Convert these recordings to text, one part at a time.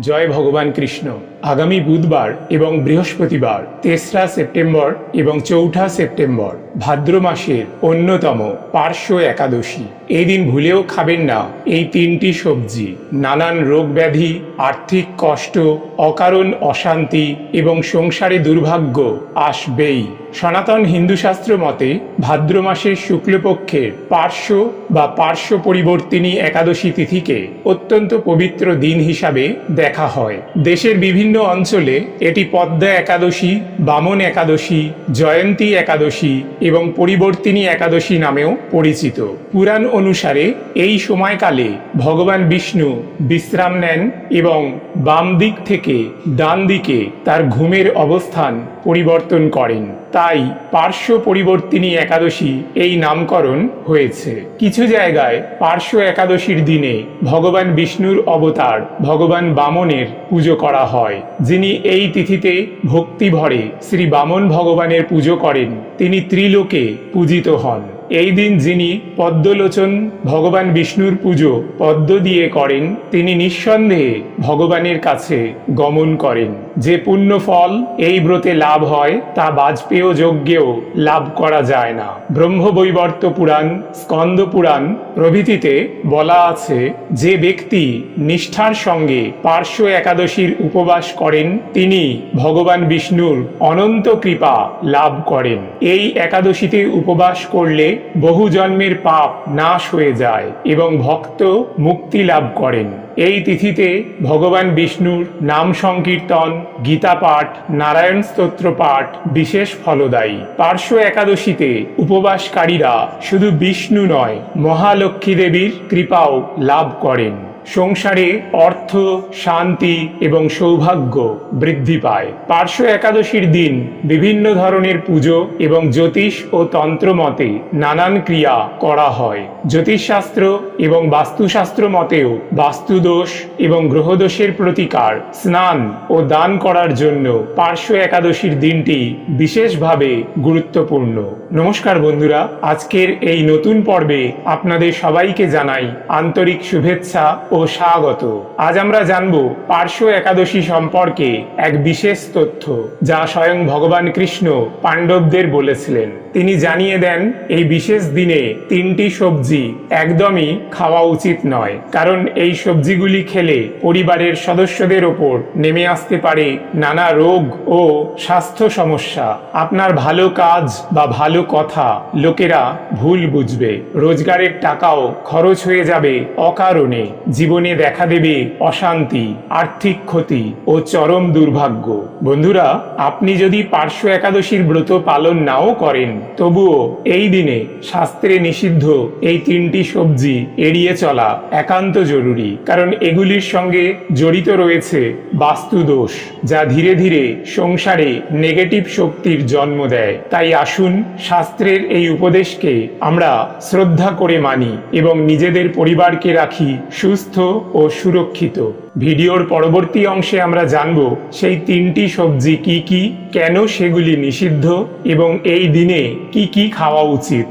জয় ভগবান কৃষ্ণ। আগামী বুধবার এবং বৃহস্পতিবার তেসরা সেপ্টেম্বর এবং চৌঠা সেপ্টেম্বর। ভাদ্র মাসের অন্যতম পার্শ্ব একাদশী। এই দিন ভুলেও খাবেন না এই তিনটি সবজি। নানান রোগ ব্যাধি আর্থিক কষ্ট, অকারণ অশান্তি এবং সংসারে দুর্ভাগ্য আসবেই। সনাতন হিন্দু শাস্ত্র মতে, ভাদ্র মাসের শুক্লপক্ষের পার্শ্ব বা পার্শ্ব পরিবর্তিনী একাদশী তিথিকে অত্যন্ত পবিত্র দিন হিসাবে দেখা হয়। দেশের বিভিন্ন অঞ্চলে এটি পদ্মা একাদশী, বামন একাদশী, জয়ন্তী একাদশী এবং পরিবর্তিনী একাদশী নামেও পরিচিত। পুরাণ অনুসারে এই সময়কালে ভগবান বিষ্ণু বিশ্রাম নেন এবং বাম দিক থেকে ডান দিকে তার ঘুমের অবস্থান পরিবর্তন করেন। তাই পার্শ্ব পরিবর্তিনী একাদশী এই নামকরণ হয়েছে। কিছু জায়গায় পার্শ্ব একাদশীর দিনে ভগবান বিষ্ণুর অবতার ভগবান বামনের পুজো করা হয়। যিনি এই তিথিতে ভক্তি ভরে শ্রী বামন ভগবানের পুজো করেন। তিনি ত্রিলোকে পূজিত হন। এই দিন যিনি পদ্মলোচন ভগবান বিষ্ণুর পুজো পদ্ম দিয়ে করেন, তিনি নিঃসন্দেহে ভগবানের কাছে গমন করেন। যে পুণ্য ফল এই ব্রতে লাভ হয়, তা বাজপেয় যজ্ঞেও লাভ করা যায় না। ব্রহ্মবৈবর্ত পুরাণ, স্কন্দ পুরাণ প্রভৃতিতে বলা আছে, যে ব্যক্তি নিষ্ঠার সঙ্গে পার্শ্ব একাদশীর উপবাস করেন, তিনি ভগবান বিষ্ণুর অনন্ত কৃপা লাভ করেন। এই একাদশীতে উপবাস করলে বহু জন্মের পাপ নাশ হয়ে যায় এবং ভক্ত মুক্তি লাভ করেন। এই তিথিতে ভগবান বিষ্ণুর নাম সংকীর্তন, গীতা পাঠ, নারায়ণ স্তোত্র পাঠ বিশেষ ফলদায়ী। পার্শ্ব একাদশীতে উপবাসকারীরা শুধু বিষ্ণু নয়, মহালক্ষ্মী দেবীর কৃপাও লাভ করেন। সংসারে অর্থ, শান্তি এবং সৌভাগ্য বৃদ্ধি পায়। পার্শ্ব একাদশীর দিন বিভিন্ন ধরনের পুজো এবং জ্যোতিষ ও তন্ত্র মতে নানান ক্রিয়া করা হয়। জ্যোতিষশাস্ত্র এবং বাস্তুশাস্ত্র মতেও বাস্তুদোষ এবং গ্রহদোষের প্রতিকার, স্নান ও দান করার জন্য পার্শ্ব একাদশীর দিনটি বিশেষভাবে গুরুত্বপূর্ণ। নমস্কার বন্ধুরা, আজকের এই নতুন পর্বে আপনাদের সবাইকে জানাই আন্তরিক শুভেচ্ছা ও স্বাগত। আজ আমরা জানব পার্শ্ব একাদশী সম্পর্কে এক বিশেষ তথ্য যা স্বয়ং ভগবান কৃষ্ণ পাণ্ডবদের বলেছিলেন। তিনি জানিয়ে দেন, এই বিশেষ দিনে তিনটি সবজি একদমই খাওয়া উচিত নয়, কারণ এই সবজিগুলি খেলে পরিবারের সদস্যদের ওপর নেমে আসতে পারে নানা রোগ ও স্বাস্থ্য সমস্যা। আপনার ভালো কাজ বা ভালো কথা লোকেরা ভুল বুঝবে। রোজগারের টাকাও খরচ হয়ে যাবে অকারণে। জীবনে দেখা দেবে অশান্তি, আর্থিক ক্ষতি ও চরম দুর্ভাগ্য। বন্ধুরা, আপনি যদি পার্শ্ব একাদশীর ব্রত পালন নাও করেন, তবুও এই দিনে শাস্ত্রে নিষিদ্ধ এই তিনটি সবজি এড়িয়ে চলা একান্ত জরুরি। কারণ এগুলির সঙ্গে জড়িত রয়েছে বাস্তুদোষ, যা ধীরে ধীরে সংসারে নেগেটিভ শক্তির জন্ম দেয়। তাই আসুন, শাস্ত্রের এই উপদেশকে আমরা শ্রদ্ধা করে মানি এবং নিজেদের পরিবারকে রাখি সুস্থ ও সুরক্ষিত। ভিডিওর পরবর্তী অংশে আমরা জানব সেই তিনটি সবজি কি কি, কেন সেগুলি নিষিদ্ধ এবং এই দিনে কি কি খাওয়া উচিত।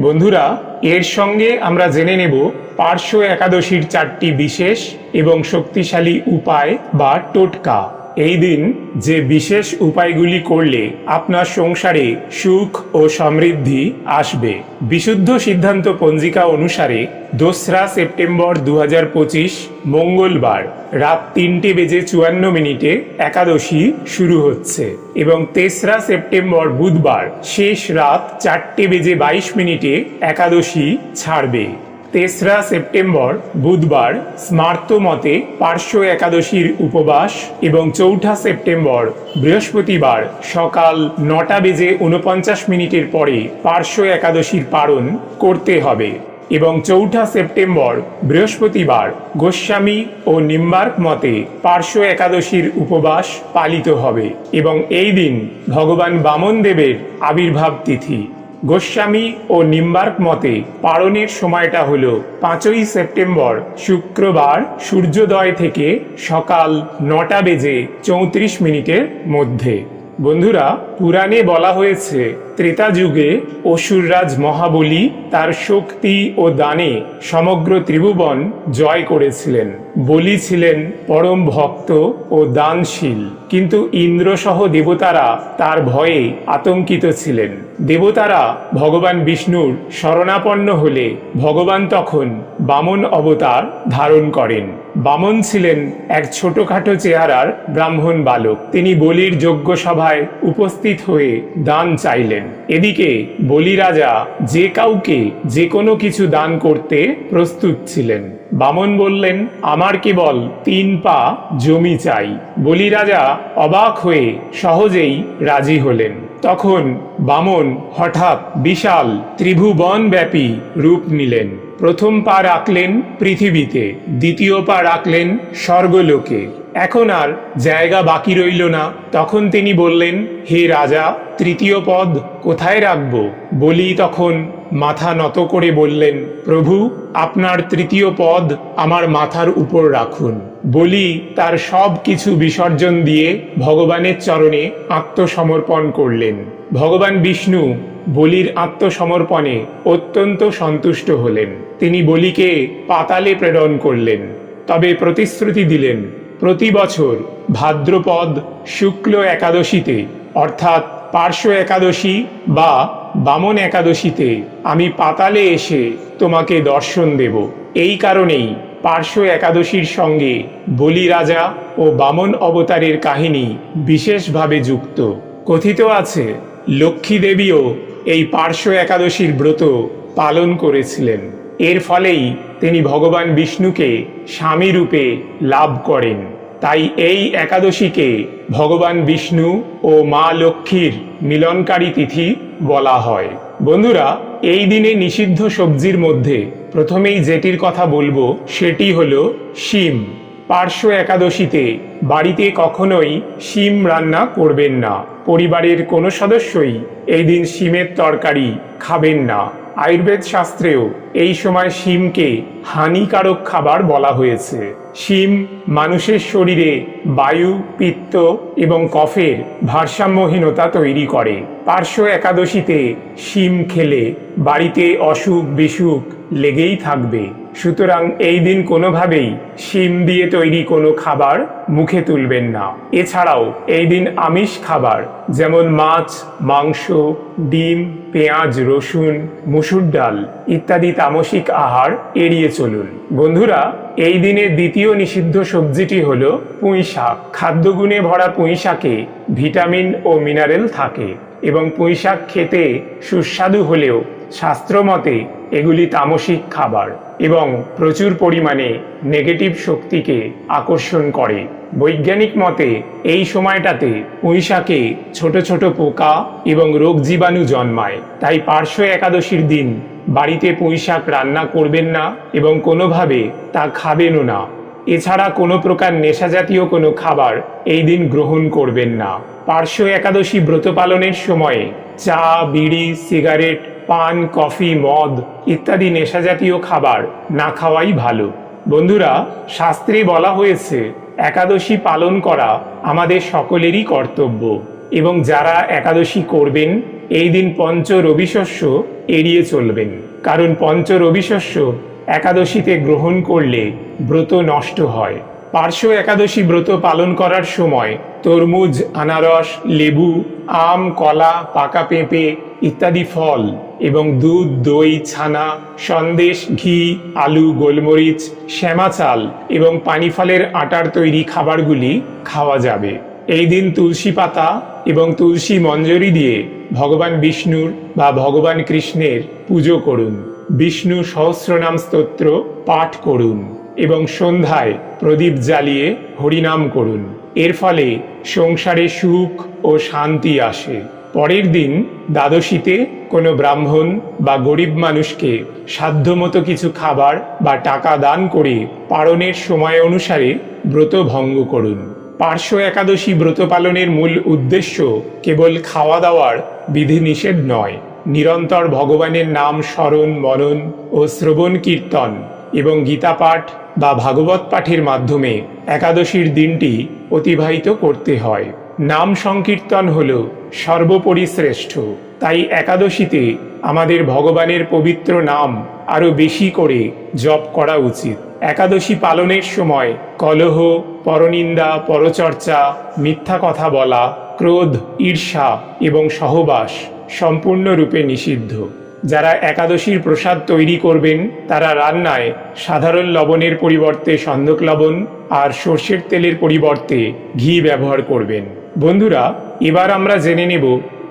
বন্ধুরা, এর সঙ্গে আমরা জেনে নেব পার্শ্ব একাদশীর চারটি বিশেষ এবং শক্তিশালী উপায় বা টোটকা। এই দিন যে বিশেষ উপায়গুলি করলে আপনার সংসারে সুখ ও সমৃদ্ধি আসবে। বিশুদ্ধ সিদ্ধান্ত পঞ্জিকা অনুসারে দোসরা সেপ্টেম্বর দু হাজার পঁচিশ মঙ্গলবার রাত তিনটে বেজে চুয়ান্ন মিনিটে একাদশী শুরু হচ্ছে এবং তেসরা সেপ্টেম্বর বুধবার শেষ রাত চারটে বেজে বাইশ মিনিটে একাদশী ছাড়বে। তেসরা সেপ্টেম্বর, বুধবার, স্মার্ত মতে পার্শ্ব একাদশীর উপবাস এবং চৌঠা সেপ্টেম্বর, বৃহস্পতিবার, সকাল নটা বেজে উনপঞ্চাশ মিনিটের পরে পার্শ্ব একাদশীর পালন করতে হবে এবং চৌঠা সেপ্টেম্বর, বৃহস্পতিবার, গোস্বামী ও নিম্বার্ক মতে পার্শ্ব একাদশীর উপবাস পালিত হবে এবং এই দিন ভগবান বামন দেবের আবির্ভাব তিথি। গোস্বামী ও নিম্বার্ক মতে পারণের সময়টা হল পাঁচই সেপ্টেম্বর শুক্রবার সূর্যোদয় থেকে সকাল নটা বেজে চৌত্রিশ মিনিটের মধ্যে। বন্ধুরা পুরাণে বলা হয়েছে, ত্রেতা যুগে অসুররাজ মহাবলী তার শক্তি ও দানে সমগ্র ত্রিভুবন জয় করেছিলেন। বলি ছিলেন পরম ভক্ত ও দানশীল, কিন্তু ইন্দ্রসহ দেবতারা তার ভয়ে আতঙ্কিত ছিলেন। দেবতারা ভগবান বিষ্ণুর শরণাপন্ন হলে ভগবান তখন বামন অবতার ধারণ করেন। বামন ছিলেন এক ছোটখাটো চেহারার ব্রাহ্মণ বালক। তিনি বলির যোগ্য সভায় উপস্থিত হয়ে দান চাইলেন। এদিকে বলি রাজা যে কাউকে যে কোনো কিছু দান করতে প্রস্তুত ছিলেন। বামন বললেন, আমার কেবল তিন পা জমি চাই। বলি রাজা অবাক হয়ে সহজেই রাজি হলেন। তখন বামন হঠাৎ বিশাল ত্রিভুবন ব্যাপী রূপ নিলেন। প্রথম পা রাখলেন পৃথিবীতে, দ্বিতীয় পা রাখলেন স্বর্গলোকে। এখন আর জায়গা বাকি রইল না। তখন তিনি বললেন, হে রাজা, তৃতীয় পদ কোথায় রাখব? বলি তখন মাথা নত করে বললেন, প্রভু, আপনার তৃতীয় পদ আমার মাথার উপর রাখুন। বলি তার সব কিছু বিসর্জন দিয়ে ভগবানের চরণে আত্মসমর্পণ করলেন। ভগবান বিষ্ণু বলির আত্মসমর্পণে অত্যন্ত সন্তুষ্ট হলেন। তিনি বলিকে পাতালে প্রেরণ করলেন, তবে প্রতিশ্রুতি দিলেন, প্রতি বছর ভাদ্রপদ শুক্ল একাদশীতে, অর্থাৎ পার্শ্ব একাদশী বা বামন একাদশীতে আমি পাতালে এসে তোমাকে দর্শন দেব। এই কারণেই পার্শ্ব একাদশীর সঙ্গে বলি রাজা ও বামন অবতারের কাহিনী বিশেষভাবে যুক্ত। কথিত আছে লক্ষ্মী দেবীও এই পার্শ্ব একাদশীর ব্রত পালন করেছিলেন। এর ফলেই তিনি ভগবান বিষ্ণুকে স্বামী রূপে লাভ করেন। তাই এই একাদশীকে ভগবান বিষ্ণু ও মা লক্ষ্মীর মিলনকারী তিথি বলা হয়। বন্ধুরা, এই দিনে নিষিদ্ধ সবজির মধ্যে প্রথমেই যেটির কথা বলব, সেটি হলো শিম। পার্শ্ব একাদশীতে বাড়িতে কখনোই শিম রান্না করবেন না। পরিবারের কোনো সদস্যই এই দিন শিমের তরকারি খাবেন না। আয়ুর্বেদ শাস্ত্রেও এই সময় শিমকে হানিকারক খাবার বলা হয়েছে। শিম মানুষের শরীরে বায়ু, পিত্ত এবং কফের ভারসাম্যহীনতা তৈরি করে। পার্শ্ব একাদশীতে শিম খেলে বাড়িতে অসুখ বিসুখ লেগেই থাকবে। সুতরাং এই দিন কোনোভাবেই শিম দিয়ে তৈরি কোনো খাবার মুখে তুলবেন না। এছাড়াও এই দিন আমিষ খাবার, যেমন মাছ, মাংস, ডিম পেঁয়াজ, রসুন, মুসুর ডাল ইত্যাদি তামসিক আহার এড়িয়ে চলুন। বন্ধুরা, এই দিনের দ্বিতীয় নিষিদ্ধ সবজিটি হল পুঁই শাক। খাদ্যগুণে ভরা পুঁই শাকে ভিটামিন ও মিনারেল থাকে এবং পুঁই শাক খেতে সুস্বাদু হলেও শাস্ত্রমতে এগুলি তামসিক খাবার এবং প্রচুর পরিমাণে নেগেটিভ শক্তিকে আকর্ষণ করে। বৈজ্ঞানিক মতে, এই সময়টাতে পুঁইশাকে ছোট ছোট পোকা এবং রোগ জীবাণু জন্মায়। তাই পার্শ্ব একাদশীর দিন বাড়িতে পুঁইশাক রান্না করবেন না এবং কোনোভাবে তা খাবেনও না। এছাড়া কোনো প্রকার নেশাজাতীয় কোনো খাবার এই দিন গ্রহণ করবেন না। পার্শ্ব একাদশী ব্রত পালনের সময়ে চা, বিড়ি, সিগারেট, পান, কফি, মদ ইত্যাদি নেশাজাতীয় খাবার না খাওয়াই ভালো। বন্ধুরা, শাস্ত্রে বলা হয়েছে একাদশী পালন করা আমাদের সকলেরই কর্তব্য এবং যারা একাদশী করবেন, এই দিন পঞ্চ রবিশস্য এড়িয়ে চলবেন। কারণ পঞ্চ রবিশস্য একাদশীতে গ্রহণ করলে ব্রত নষ্ট হয়। পার্শ্ব একাদশী ব্রত পালন করার সময় তরমুজ, আনারস, লেবু, আম, কলা, পাকা পেঁপে ইত্যাদি ফল এবং দুধ, দই, ছানা, সন্দেশ, ঘি, আলু, গোলমরিচ, শ্যামা চাল এবং পানি ফলের আটার তৈরি খাবারগুলি খাওয়া যাবে। এই দিন তুলসী পাতা এবং তুলসী মঞ্জরি দিয়ে ভগবান বিষ্ণুর বা ভগবান কৃষ্ণের পুজো করুন। বিষ্ণু সহস্রনাম স্তোত্র পাঠ করুন এবং সন্ধ্যায় প্রদীপ জ্বালিয়ে হরিনাম করুন। এর ফলে সংসারে সুখ ও শান্তি আসে। পরের দিন দ্বাদশীতে কোনো ব্রাহ্মণ বা গরিব মানুষকে সাধ্যমতো কিছু খাবার বা টাকা দান করে পারণের সময় অনুসারে ব্রত ভঙ্গ করুন। পার্শ্ব একাদশী ব্রত পালনের মূল উদ্দেশ্য কেবল খাওয়া দাওয়ার বিধিনিষেধ নয়, নিরন্তর ভগবানের নাম স্মরণ, মনন ও শ্রবণ, কীর্তন এবং গীতা পাঠ বা ভাগবত পাঠের মাধ্যমে একাদশীর দিনটি অতিবাহিত করতে হয়। নাম সংকীর্তন হল সর্বোপরি শ্রেষ্ঠ। তাই একাদশীতে আমাদের ভগবানের পবিত্র নাম আরও বেশি করে জপ করা উচিত। একাদশী পালনের সময় কলহ, পরনিন্দা, পরচর্চা, মিথ্যা কথা বলা, ক্রোধ, ঈর্ষা এবং সহবাস সম্পূর্ণরূপে নিষিদ্ধ। যারা একাদশীর প্রসাদ তৈরি করবেন, তারা রান্নায় সাধারণ লবণের পরিবর্তে সন্দক লবণ আর সর্ষের তেলের পরিবর্তে ঘি ব্যবহার করবেন। বন্ধুরা, এবার আমরা জেনে নেব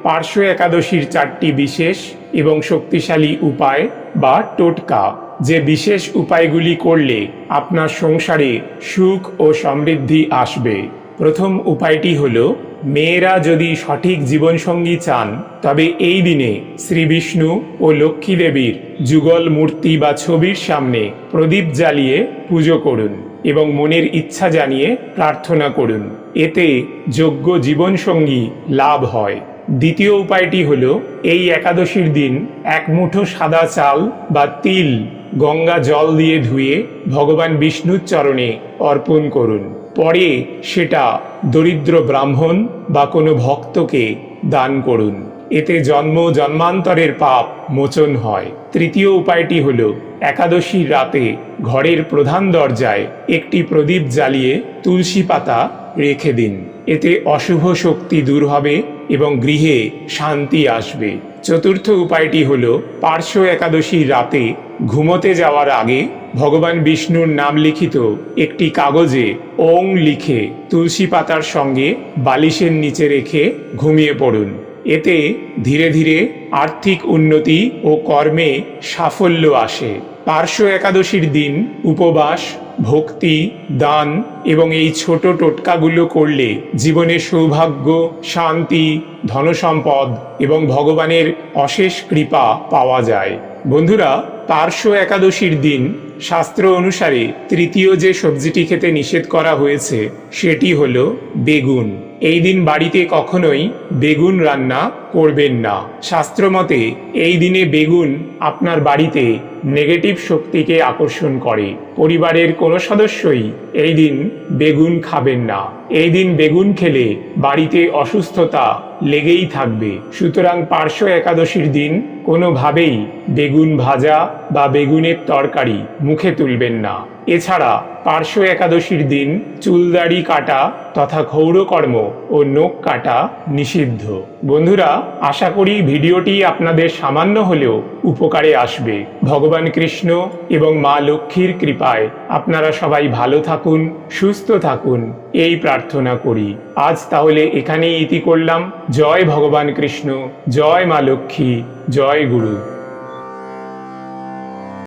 পার্শ্ব একাদশীর চারটি বিশেষ এবং শক্তিশালী উপায় বা টোটকা, যে বিশেষ উপায়গুলি করলে আপনার সংসারে সুখ ও সমৃদ্ধি আসবে। প্রথম উপায়টি হল, মেয়েরা যদি সঠিক জীবনসঙ্গী চান, তবে এই দিনে শ্রী বিষ্ণু ও লক্ষ্মী দেবীর যুগল মূর্তি বা ছবির সামনে প্রদীপ জ্বালিয়ে পুজো করুন এবং মনের ইচ্ছা জানিয়ে প্রার্থনা করুন। এতে যোগ্য জীবনসঙ্গী লাভ হয়। দ্বিতীয় উপায়টি হল, এই একাদশীর দিন এক মুঠো সাদা চাল বা তিল গঙ্গা জল দিয়ে ধুয়ে ভগবান বিষ্ণুর চরণে অর্পণ করুন। পরে সেটা দরিদ্র ব্রাহ্মণ বা কোনো ভক্তকে দান করুন। এতে জন্ম জন্মান্তরের পাপ মোচন হয়। তৃতীয় উপায়টি হল, একাদশীর রাতে ঘরের প্রধান দরজায় একটি প্রদীপ জ্বালিয়ে তুলসী পাতা রেখে দিন। এতে অশুভ শক্তি দূর হবে এবং গৃহে শান্তি আসবে। চতুর্থ উপায়টি হল, পার্শ্ব একাদশীর রাতে ঘুমোতে যাওয়ার আগে ভগবান বিষ্ণুর নাম লিখিত একটি কাগজে ওং লিখে তুলসী পাতার সঙ্গে বালিশের নিচে রেখে ঘুমিয়ে পড়ুন। এতে ধীরে ধীরে আর্থিক উন্নতি ও কর্মে সাফল্য আসে। পার্শ্ব একাদশীর দিন উপবাস, ভক্তি, দান এবং এই ছোট টোটকাগুলো করলে জীবনে সৌভাগ্য, শান্তি, ধনসম্পদ এবং ভগবানের অশেষ কৃপা পাওয়া যায়। বন্ধুরা, পার্শ্ব একাদশীর দিন শাস্ত্র অনুসারে তৃতীয় যে সবজিটি খেতে নিষেধ করা হয়েছে, সেটি হলো বেগুন। এই দিন বাড়িতে কখনোই বেগুন রান্না করবেন না। শাস্ত্রমতে এই দিনে বেগুন আপনার বাড়িতে নেগেটিভ শক্তিকে আকর্ষণ করে। পরিবারের কোনো সদস্যই এই দিন বেগুন খাবেন না। এই দিন বেগুন খেলে বাড়িতে অসুস্থতা লেগেই থাকবে। সুতরাং পার্শ্ব একাদশীর দিন কোনোভাবেই বেগুন ভাজা বা বেগুনের তরকারি মুখে তুলবেন না। এছাড়া পার্শ্ব একাদশীর দিন চুলদাড়ি কাটা তথা ক্ষৌরকর্ম ও নখ কাটা নিষিদ্ধ। বন্ধুরা, আশা করি ভিডিওটি আপনাদের সামান্য হলেও উপকারে আসবে। ভগবান কৃষ্ণ এবং মা লক্ষ্মীর কৃপায় আপনারা সবাই ভালো থাকুন, সুস্থ থাকুন, এই প্রার্থনা করি। আজ তাহলে এখানেই ইতি করলাম। জয় ভগবান কৃষ্ণ, জয় মা লক্ষ্মী, জয় গুরু।